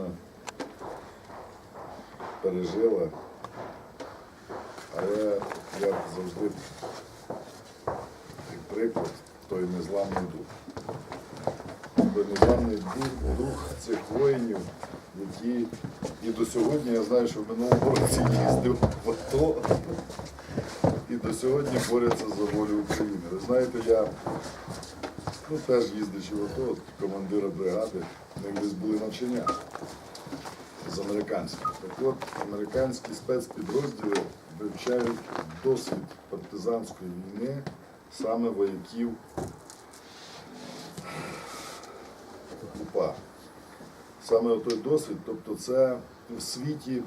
Україна пережила, але як завжди, як приклад, той незламний дух. Той незламний дух, дух цих воїнів, які і до сьогодні, я знаю, що в минулому році їздив в АТО і до сьогодні борються за волю України. Ви знаєте, я ну, теж їздячи в АТО, от командира бригади, них десь були навчання з американських. Так от, американські спецпідрозділи вивчають досвід партизанської війни саме вояків УПА. Саме той досвід, тобто це в світі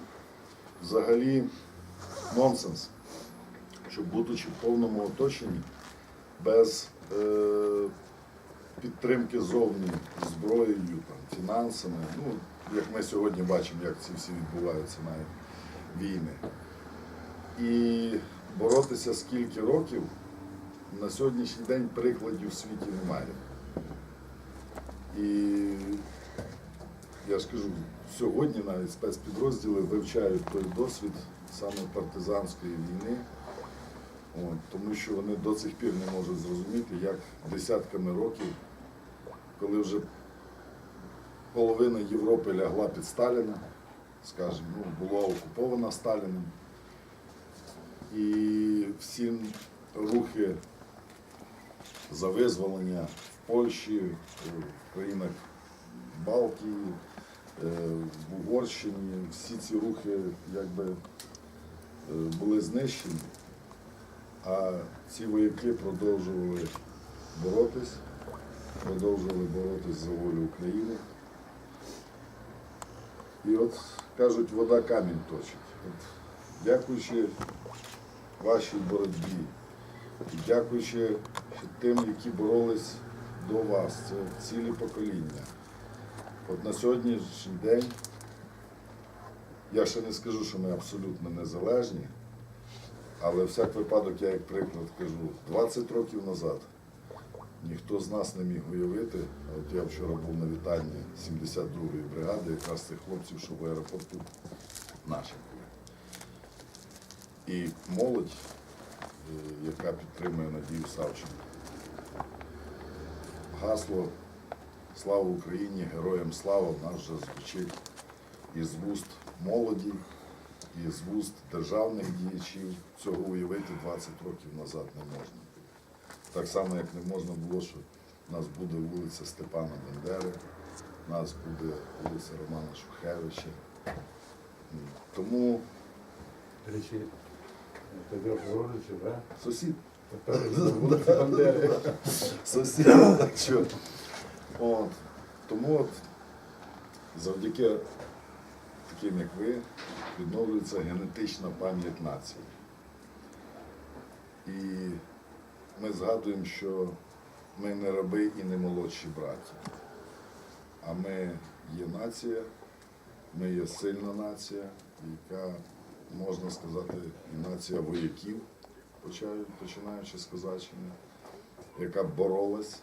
взагалі нонсенс, що будучи в повному оточенні, без е, підтримки зовні зброєю, там, фінансами, ну, як ми сьогодні бачимо, як ці всі відбуваються навіть війни. І боротися скільки років на сьогоднішній день прикладів в світі немає. І я ж кажу, сьогодні навіть спецпідрозділи вивчають той досвід саме партизанської війни, от, тому що вони до цих пір не можуть зрозуміти, як десятками років, коли вже половина Європи лягла під Сталіна, скажімо, ну, була окупована Сталіним, і всі рухи за визволення в Польщі, в країнах Балтії, е, в Угорщині, всі ці рухи якби е, були знищені, а ці вояки продовжували боротись, продовжували боротись за волю України. І от кажуть, вода камінь точить. От, дякуючи вашій боротьбі, дякуючи тим, які боролись до вас, це цілі покоління. От на сьогоднішній день я ще не скажу, що ми абсолютно незалежні, але всяк випадок я як приклад кажу, 20 років назад ніхто з нас не міг уявити. От я вчора був на вітанні 72-ї бригади, якраз цих хлопців, що в аеропорту наші були. І молодь, е, яка підтримує Надію Савченко. Гасло Слава Україні, героям слава нас вже звучить із вуст молоді, із вуст державних діячів. Цього уявити 20 років назад не можна. Так само, як не можна було, що в нас буде вулиця Степана Бендери, в нас буде вулиця Романа Шухевича. Тому речі, Петро Федоровичу, да? сусід, сусід, так що. От. Тому от, завдяки таким, як ви, відновлюється генетична пам'ять нації. І ми згадуємо, що ми не раби і не молодші браті, а ми є нація, ми є сильна нація, яка, можна сказати, і нація вояків, починаючи з Козаччини, яка боролась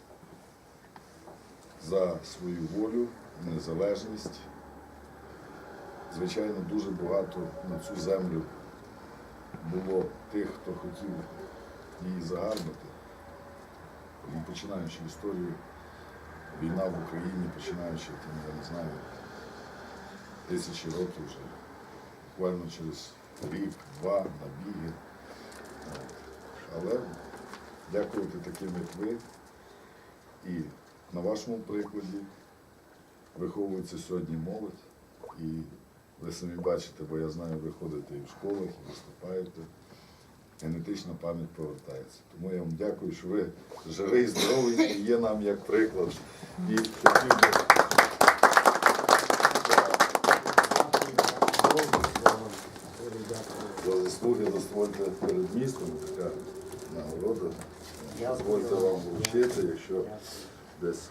за свою волю, незалежність. Звичайно, дуже багато на цю землю було тих, хто хотів її загарбати. Починаючи історію, війна в Україні, починаючи, там, я не знаю, тисячі років вже, буквально через рік, два, набіги. Але дякувати таким, як ви, і на вашому прикладі виховується сьогодні молодь, і ви самі бачите, бо я знаю, ви ходите і в школах, і виступаєте. Генетична пам'ять повертається. Тому я вам дякую, що ви живий, здоровий і є нам як приклад. І хотів би за заслуги дозвольте перед містом така нагорода. Дозвольте вам вручити, якщо десь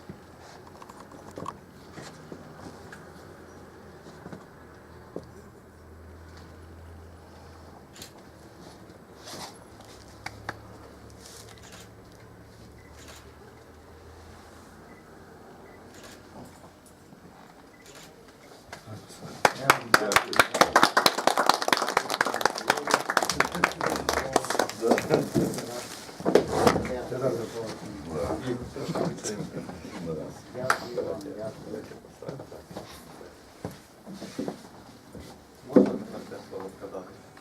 Дякую вам, дякую. Можна тепер слово сказати?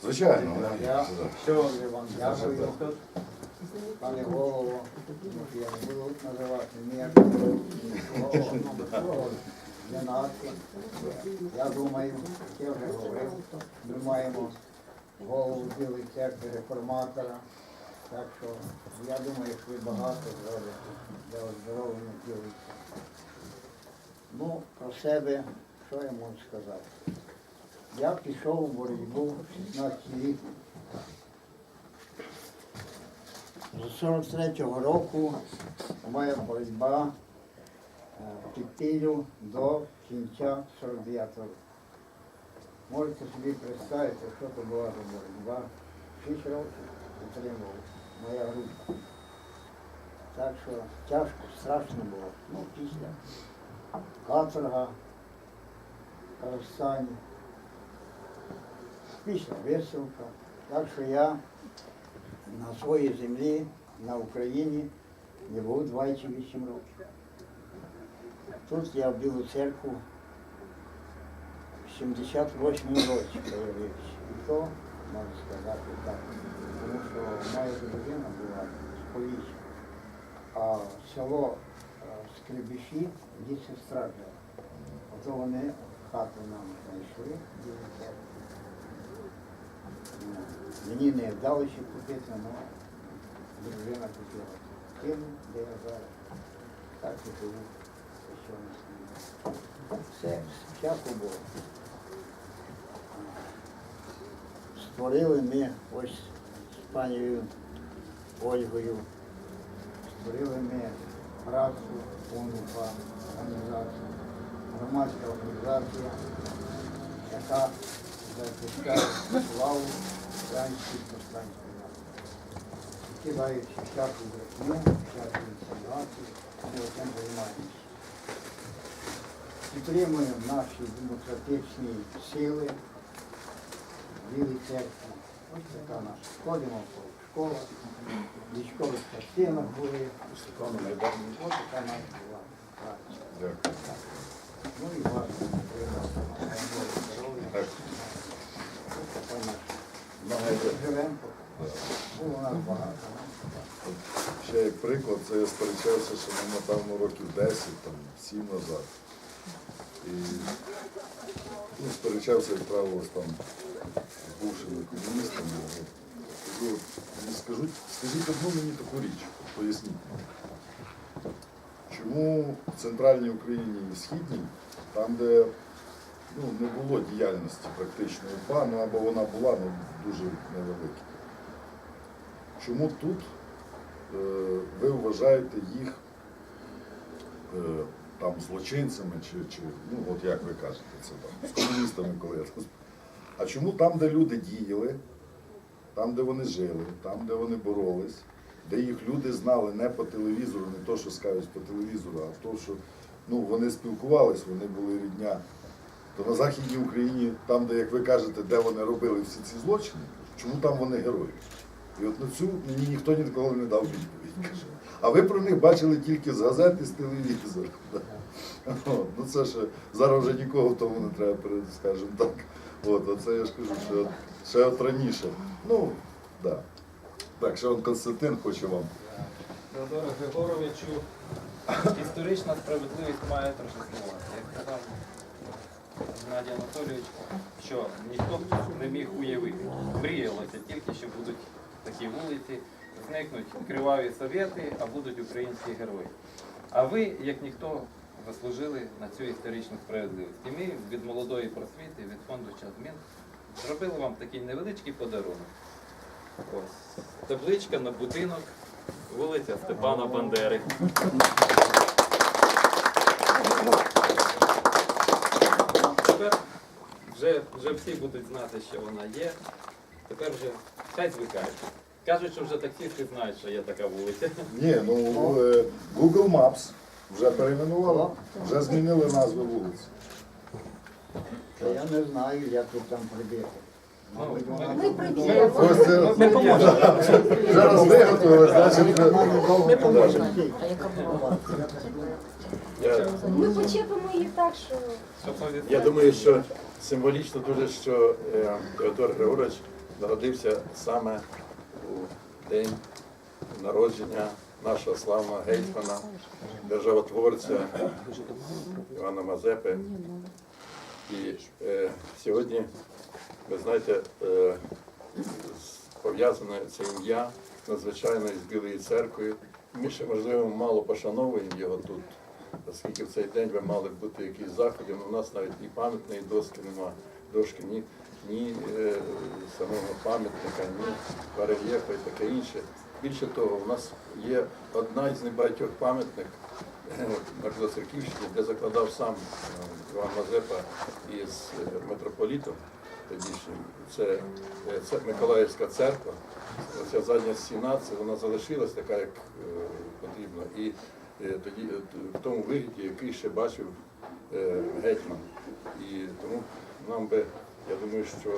Звичайно, Я дуже вам дякую. Пане голово, я не буду називати ніякого для нації. Я думаю, я вже говорив, ми маємо голову білий церкви реформатора. Так що я думаю, що ви багато зробите для оздоровлення білої церкви. Ну, про себе, що я можу сказати? Я пішов у боротьбу в 16 рік. З 43-го року моя боротьба е, підпілю до кінця 49-го року. Можете собі представити, що це була за боротьба. Шість років утримував моя група. Так що тяжко, страшно було. Ну, після каторга, розстання, після висилка. Так що я на своїй землі, на Україні, не був 28 років. Тут я в Білу церкву в 78 році появився. І то, можна сказати так, тому що моя дружина була з Полісся, а село е, Скребіші, сестра жила. Ото вони хату нам знайшли, церкві. Ну, Мені не вдалося купити, але дружина купила. Тим, де я зараз. Так і живу. Все, всяко було. Створили ми ось з панією Ольгою, створили ми працю, ОНУФА, організацію, громадська організація, яка захищає славу української повстанської нації. Кидаючи всяку брехню, всяку інформацію, ми цим займаємося. Підтримуємо наші демократичні сили, Білій церкві. Ось така наша. Ходимо по школах, військових частинах були. Ось така наша була. Ну і підтримуємо. здоров'я. Ось така наша. Живемо. Було у нас багато. Ще як приклад, це я сперечався, що ми, напевно, років 10, там, 7 назад. І ну, сперечався, як правило, там з бувшими комуністами. От. «Ну, скажіть, скажіть одну мені таку річ, поясніть. Чому в центральній Україні і східній, там, де ну, не було діяльності практично УПА, ну або вона була, ну дуже невелика. Чому тут е, ви вважаєте їх е, там злочинцями, чи, чи ну от як ви кажете, це там з комуністами, коли я розп- А чому там, де люди діяли, там, де вони жили, там, де вони боролись, де їх люди знали не по телевізору, не то, що скажуть по телевізору, а то, що ну, вони спілкувались, вони були рідня. То на Західній Україні, там, де, як ви кажете, де вони робили всі ці злочини, чому там вони герої? І от на цю мені ніхто ніколи не дав відповідь. А ви про них бачили тільки з газет і з телевізора. Ну це ще зараз вже нікого тому не треба, скажімо так. От, оце я ж кажу, що ще от раніше. Ну. Да. Так, ще он Константин хоче вам. Теодору Григоровичу, історична справедливість має торжествувати. Як казав Геннадій Анатолійович, що ніхто не міг уявити. Мріялося тільки, що будуть такі вулиці, зникнуть криваві совєти, а будуть українські герої. А ви, як ніхто, заслужили на цю історичну справедливість. І ми від молодої просвіти, від фонду Чазмін зробили вам такий невеличкий подарунок. Ось табличка на будинок, вулиця Степана Бандери. Тепер вже, вже всі будуть знати, що вона є. Тепер вже хай звикають. Кажуть, що вже таксісти знають, що є така вулиця. Ні, ну е, Google Maps вже перейменувала, вже змінили назви вулиць. я не знаю, як тут там вона ми. Ось це Ми поможемо. зараз виготовили, значить. Ми поможемо. А яка була? Ми почепимо її так, що я думаю, що символічно дуже, що е, Теодор Григорович народився саме у день народження нашого славного гетьмана, державотворця Івана Мазепи. І е, сьогодні, ви знаєте, е, пов'язане це ім'я надзвичайно із Білою церквою. Ми ще, можливо, мало пошановуємо його тут, оскільки в цей день би мали бути якісь заходи, але у нас навіть ні пам'ятної доски нема, дошки, ні, ні е, самого пам'ятника, ні барельєфа і таке інше. Більше того, у нас є одна із небагатьох пам'ятник е, на Білоцерківщині, де закладав сам е, Іван Мазепа із е, митрополітом тодішнім. Це, е, це Миколаївська церква. Оця задня стіна, це вона залишилась така, як потрібно. І тоді в тому вигляді, який ще бачив гетьман. І тому нам би, я думаю, що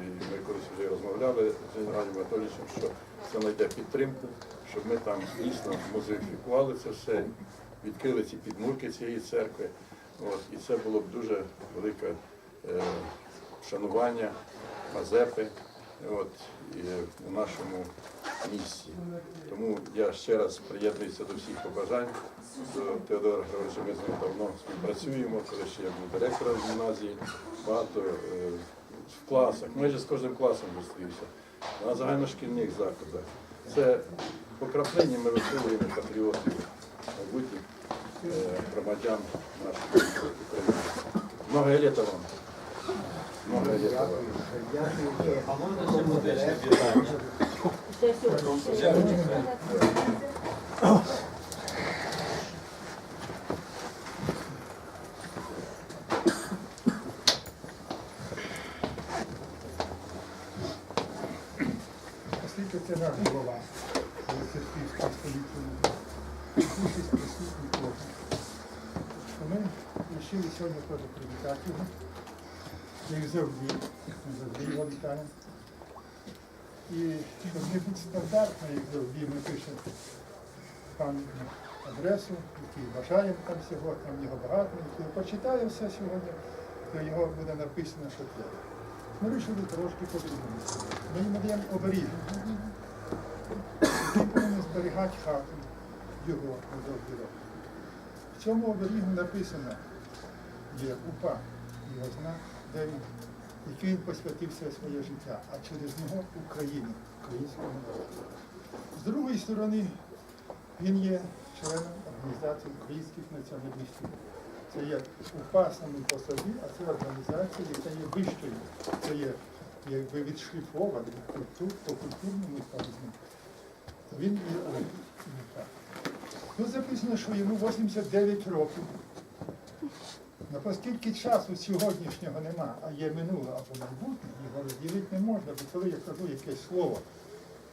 ми колись вже розмовляли з Геннадієм Анатолійовичем, що це знайде підтримку, щоб ми там дійсно музифікували це все, відкрили ці підмурки цієї церкви. От, і це було б дуже велике е, шанування Мазепи от, і, у нашому місті. Тому я ще раз приєднуюся до всіх побажань. До Теодора Григоровича ми з ним давно співпрацюємо, коли ще я був директором гімназії, багато е, в класах, майже з кожним класом зустрівся, на загальношкільних закладах. Це покраплення ми виховуємо патріотів майбутніх е, громадян нашої України. Много літа вам. Много літа вам. А можна ще музичне вітання? це сьогодні. Оскільки це наш голова Церківської столиці, більшість присутніх хлопців, то ми вирішили сьогодні теж привітати його. Як завжди, завжди його вітаємо. І щоб не бути стандартно, як завжди, ми пишемо пам'ятну адресу, який бажаємо там всього, там його багато, який почитає все сьогодні, то його буде написано, що треба. Ми вирішили трошки подивитися. Ми їм даємо оберіг. Він повинен зберігати хату його завжди робить. В цьому оберігу написано є упа, його знак, де який він посвятив все своє життя, а через нього Україні, українському народу. З другої сторони, він є членом організації українських націоналістів. Це є УПА самим по собі, а це організація, яка є вищою. Це є якби відшліфована культур по культурному признаку. Він є УПА. Тут записано, що йому 89 років. Ну, оскільки часу сьогоднішнього нема, а є минуле або майбутнє, його розділити не можна, бо коли я кажу якесь слово,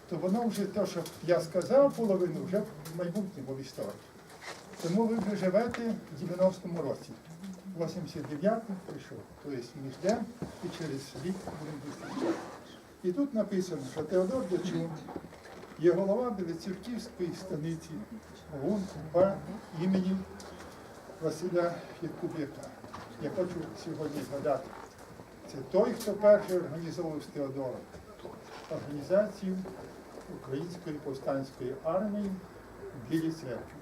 то воно вже те, що я сказав половину, вже в майбутньому в історії. Тому ви вже живете в 90-му році. 89-й прийшов. Тобто між днем і через рік будемо зустрічати. І тут написано, що Теодор Дочун є голова Білоцерківської станиці ОУН імені Василя Якуб'яка. Я хочу сьогодні згадати. Це той, хто перший організовував з Теодором організацію Української повстанської армії в Білій церкві.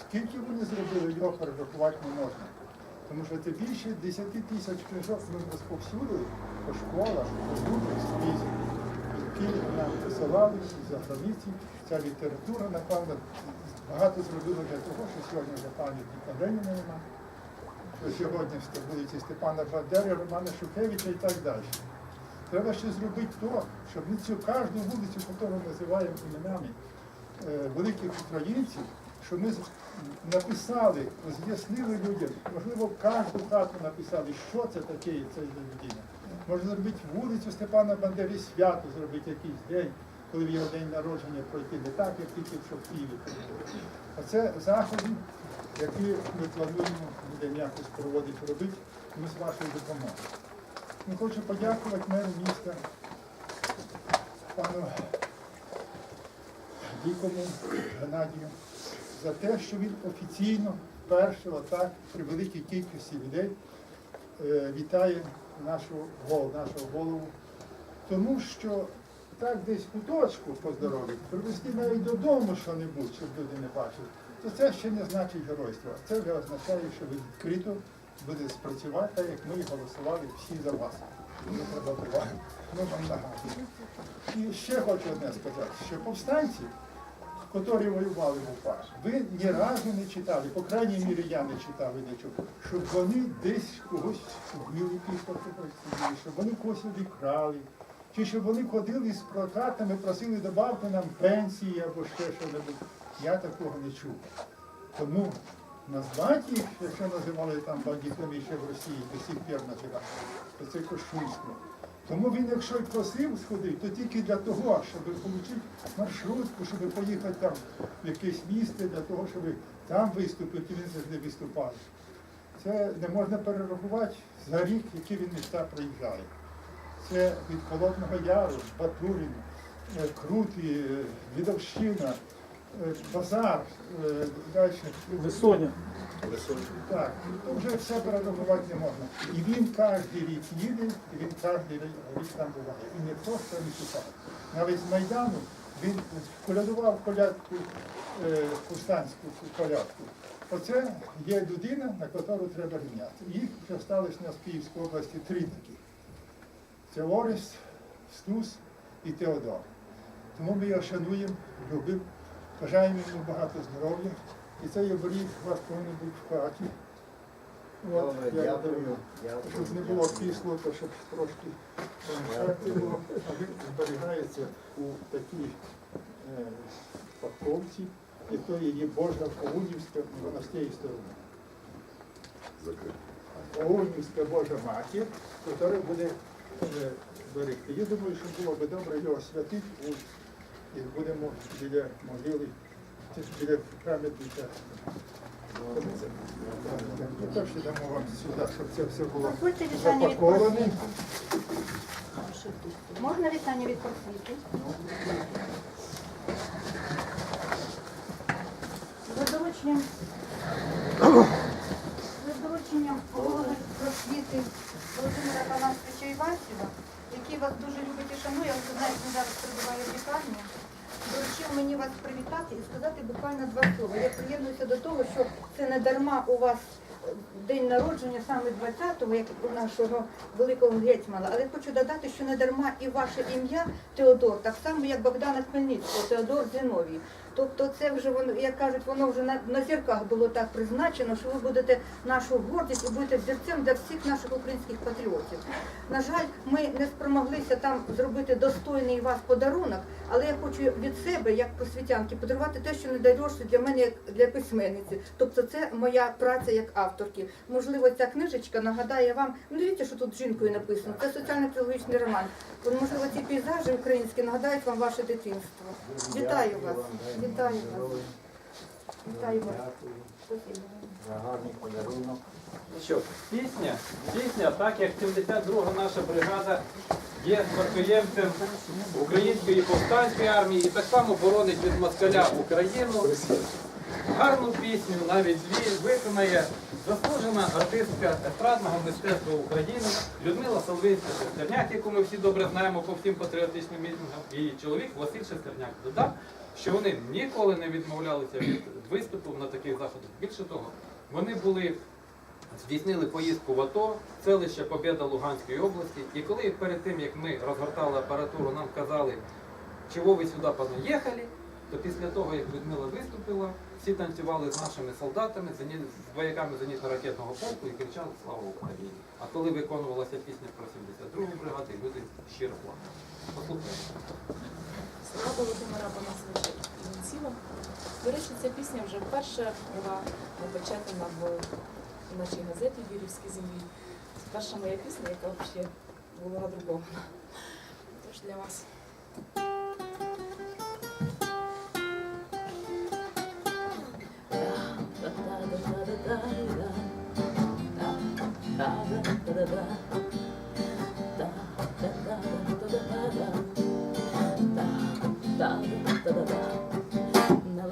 Скільки вони зробили, його перерахувати не можна. Тому що це більше 10 тисяч книжок ми розповсюдили по школах, по людях скрізь. Які нам висилали за границі. Ця література, напевно, багато зробила для того, що сьогодні вже пам'ятника Леніна нема. Що сьогодні вулиці Степана Бандери, Романа Шухевича і так далі. Треба ще зробити то, щоб ми цю кожну вулицю, яку ми називаємо іменами е, великих українців, щоб ми написали, роз'яснили людям, можливо, кожну хату написали, що це таке і людина. Можна зробити вулицю Степана Бандери свято, зробити якийсь день, коли в його день народження пройти не так, як тільки що в Києві. Оце заходи, які ми плануємо будемо якось проводити робити, ми з вашою допомогою. Ну, хочу подякувати меру міста, пану Дікому Геннадію, за те, що він офіційно вперше отак при великій кількості людей е, вітає нашу голову, нашого голову. Тому що так десь куточку поздоровить, привезти навіть додому що-небудь, щоб люди не бачили, то це ще не значить геройство. Це вже означає, що ви відкрито буде спрацювати, так як ми голосували всі за вас. Не. Ну, вам нагадую. І ще хочу одне сказати, що повстанці, котрі воювали в УПА, ви ні разу не читали, по крайній мірі я не читав і нічого, щоб вони десь когось вбили після того, щоб вони когось обікрали, чи щоб вони ходили з прокатами, просили добавте нам пенсії або ще що-небудь. Я такого не чув. Тому назвати їх, якщо називали там бандитами ще в Росії, до сих пір називали, то це кощунство. Тому він, якщо й просив сходити, то тільки для того, щоб отримати маршрутку, щоб поїхати там в якесь місце, для того, щоб там виступити, він завжди виступає. Це не можна перерахувати за рік, які він міста проїжджає. Це від Холодного Яру, Батурин, е, Крути, е, Відовщина, е, Базар, далі. Висоня. Так, то вже все перерахувати не можна. І він кожен рік їде, і він кожен рік там буває. І не просто виступає. Навіть з Майдану він колядував колядку, е, повстанську колядку. Оце є людина, на яку треба рівняти. Їх вже сталося нас в Київській області три такі. Це Орест, Стус і Теодор. Тому ми його шануємо, любимо, бажаємо йому багато здоров'я. І цей оберіг у вас повинен бути в хаті. От, я дякую. думаю, щоб не було кисло, то щоб трошки помішати було. А він зберігається у такій е, паковці, якої є Божа Оунівська, тієї сторони. Оунівська Божа Матір, яка буде берегти. Я думаю, що було б добре його святити, і будемо біля могили, біля пам'ятника. Так що дамо вам сюди, щоб це все було запаковане. Можна вітання від просвіти? За дорученням, за дорученням просвіти Володимира Паланськича Івасіва, який вас дуже любить і шанує, але знаєте, він зараз перебуває в лікарні, доручив мені вас привітати і сказати буквально два слова. Я приєднуюся до того, що це не дарма у вас день народження саме 20-го, як у нашого великого гетьмана. Але хочу додати, що не дарма і ваше ім'я Теодор, так само як Богдана Хмельницького, Теодор Зиновій. Тобто це вже воно, як кажуть, воно вже на, на зірках було так призначено, що ви будете нашу гордість і будете взірцем для всіх наших українських патріотів. На жаль, ми не спромоглися там зробити достойний вас подарунок, але я хочу від себе, як просвітянки, подарувати те, що не найдорожче для мене як для письменниці. Тобто це моя праця як авторки. Можливо, ця книжечка нагадає вам, ну дивіться, що тут жінкою написано. Це соціально-психологічний роман. Можливо, ці пейзажі українські нагадають вам ваше дитинство. Вітаю вас. Вітаю вас. Вітаю вас. За гарний подарунок. Ну Що, пісня, пісня, так як 72-га наша бригада є спадкоємцем української повстанської армії і так само боронить від москаля Україну. Гарну пісню навіть дві виконає заслужена артистка естрадного мистецтва України Людмила Соловинська Шестерняк, яку ми всі добре знаємо по всім патріотичним мітингам, і чоловік Василь Шестерняк. Додав, що вони ніколи не відмовлялися від виступу на таких заходах. Більше того, вони були здійснили поїздку в АТО, селище Побєда Луганської області. І коли перед тим, як ми розгортали апаратуру, нам казали, чого ви сюди понаїхали, то після того, як Людмила виступила, всі танцювали з нашими солдатами, з вояками зенітно-ракетного полку і кричали Слава Україні! А коли виконувалася пісня про 72-гу бригаду, люди щиро плакали. Послухайте. Слова Володимира Панасовича Іванціва. До речі, ця пісня вже вперше була напечатана в нашій газеті Юрівській землі. Це перша моя пісня, яка взагалі була надрукована. Тож для вас. Не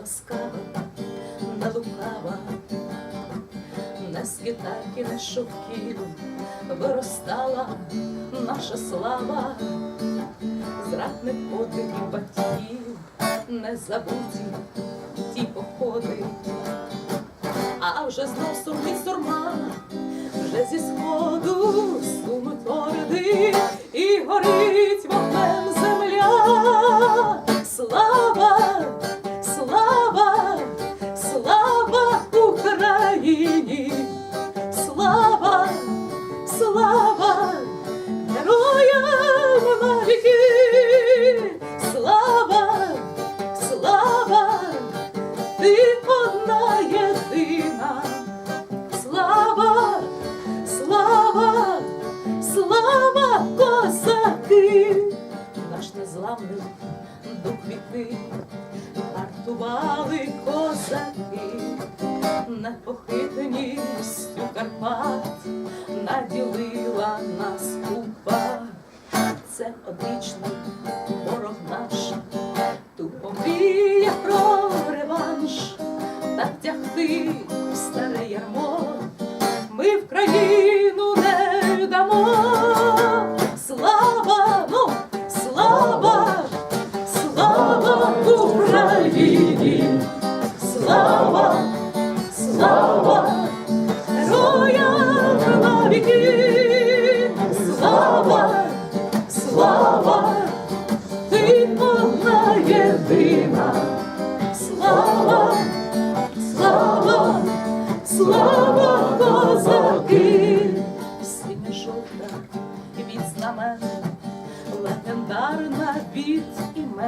ласкава, не лукава, не з гітарки, не виростала наша слава, зрадних подвигів батьків, не забуті ті походи, а вже знов сумні вже зі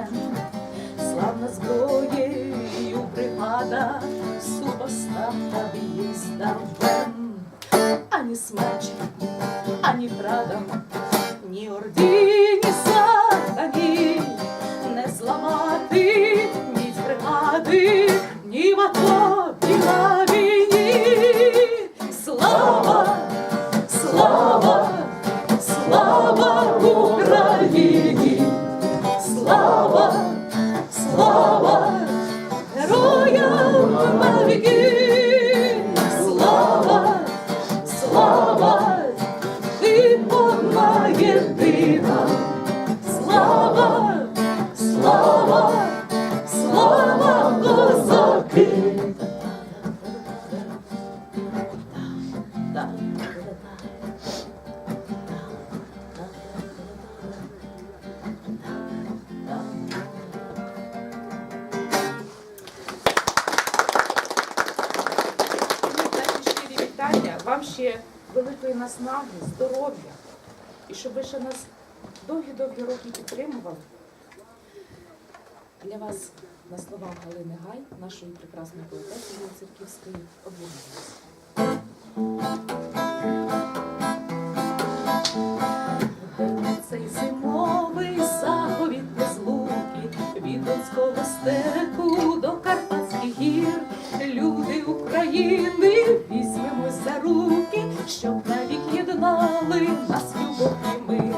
time. Великої наснаги, здоров'я. І щоб ви ще нас довгі-довгі роки підтримували. Для вас на словах Галини Гай, нашої прекрасної поетеси Церківської, об'єднуємося. Цей зимовий заповіт без луки, від Донського гір. Люди України візьмемось за руки, щоб навік єднали нас любов і мир.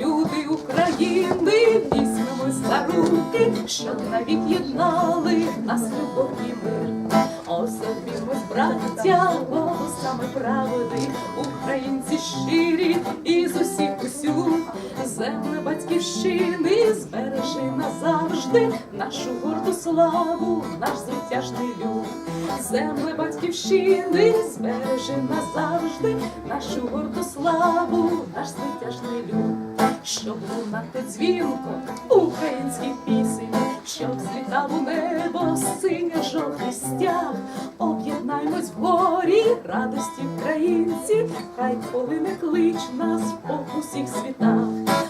Люди України візьмемось за руки, щоб навік єднали нас любов і мир. Озовімось, браття, голосами правди, українці щирі і з усіх усюд. Земле батьківщини збережи назавжди нашу горду славу, наш звитяжний люд. Земле батьківщини збережи назавжди нашу горду славу, наш звитяжний люд. Щоб лунати дзвінко українських пісень, щоб злітав у небо синє жовтий стяг, об'єднаймось в горі радості українці, хай полине клич нас по усіх світах.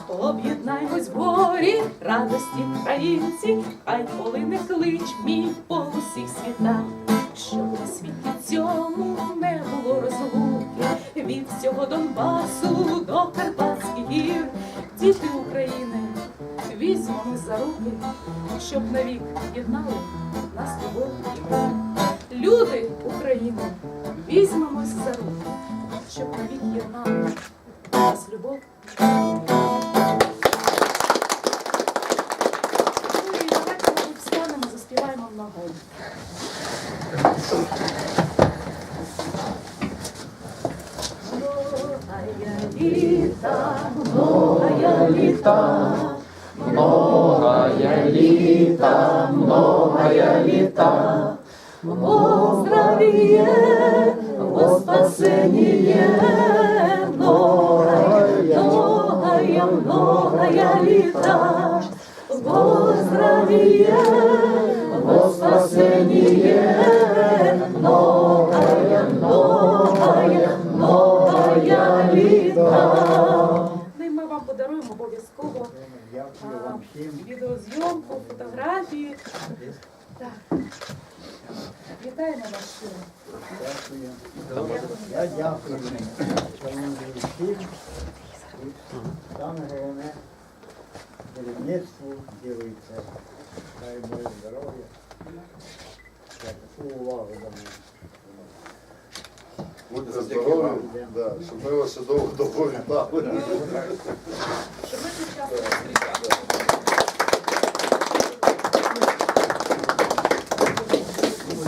Об'єднаймось в горі радості українці, хай полине клич мій по усіх світах. Щоб на світі цьому не було розлуки. Від всього Донбасу до Карпатських гір, діти України, візьмемо за руки, щоб навік єднали нас любов. Люди України, візьмемось за руки, щоб навік єднали нас любов Во здравие, во спасение, многая, многая, многая літа. Во здравие, во спасение, многая, многая, многая літа. Ну ми вам подаруємо обов'язково відеозйомку, фотографії. Так. Вітаємо вас щиро. Дякую. Я дякую шановним всім. Керівництву ділиться. Дай Боже здоров'я. Таку увагу до мене. Будьте здорові, да, щоб ми вас довго довго вітали. Щоб ми тут часто зустрічалися.